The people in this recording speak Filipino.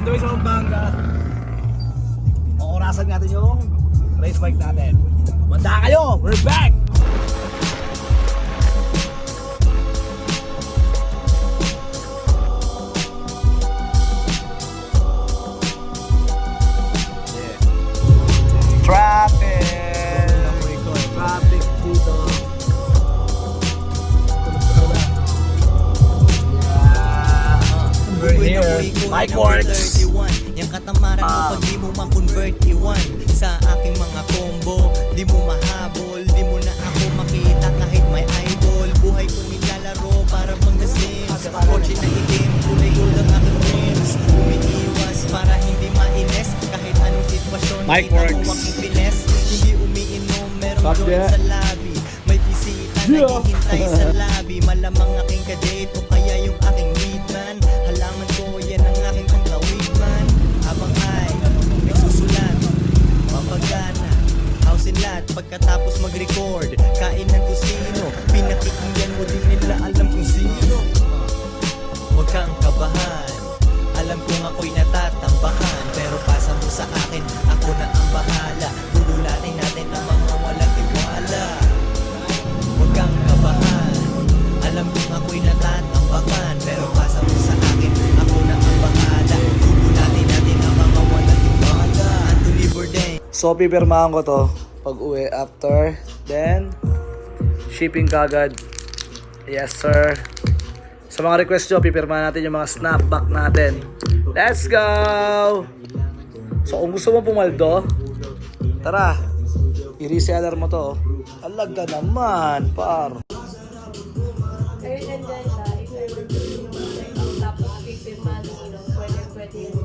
On the way sa Pampanga. Okurasan natin yung race bike natin. Manda kayo! We're back! Yeah. Traffic! Eh. Traffic dito. Mike Works. 31 Yung katamaran mo Ah. pag di mo ma-convert iwan. Sa aking mga combo Di mo mahabol Di mo na ako makita kahit may idol. Buhay ko nilalaro para bang The Sims Kotse na itim Kulay gold ang aking rims. Umiiwas para hindi mainis Kahit anong sitwasyon. Mike kita mo aking Hindi umiinom joint there. sa labi. May bisita Yeah. naghihintay sa labi. Malamang aking kadate o kaya yung aking hitman pagkatapos mag-record Kainan ko sino Pinakikinggan mo din nila alam kung sino. Huwag kang kabahan. Alam kong ako'y natatambakan Pero pasa mo sa akin Ako na ang bahala. Gugulatin natin ang mga walang tiwala. Huwag kang kabahan. Alam kong ako'y natatambakan Pero pasa mo sa akin Ako na ang bahala. Gugulatin natin ang mga walang tiwala. Deliver din. So, pipirmahan ko to pag uwi after. Then, shipping kagad. Yes, sir. Sa mga request nyo, pipirmahan natin yung mga snapback natin. Let's go! So, kung gusto mo pumaldo, tara. I-reseller mo to. Alaga naman, par. Ayun, nandyan siya. If ever tapos pipirma nyo, pwede, pwede.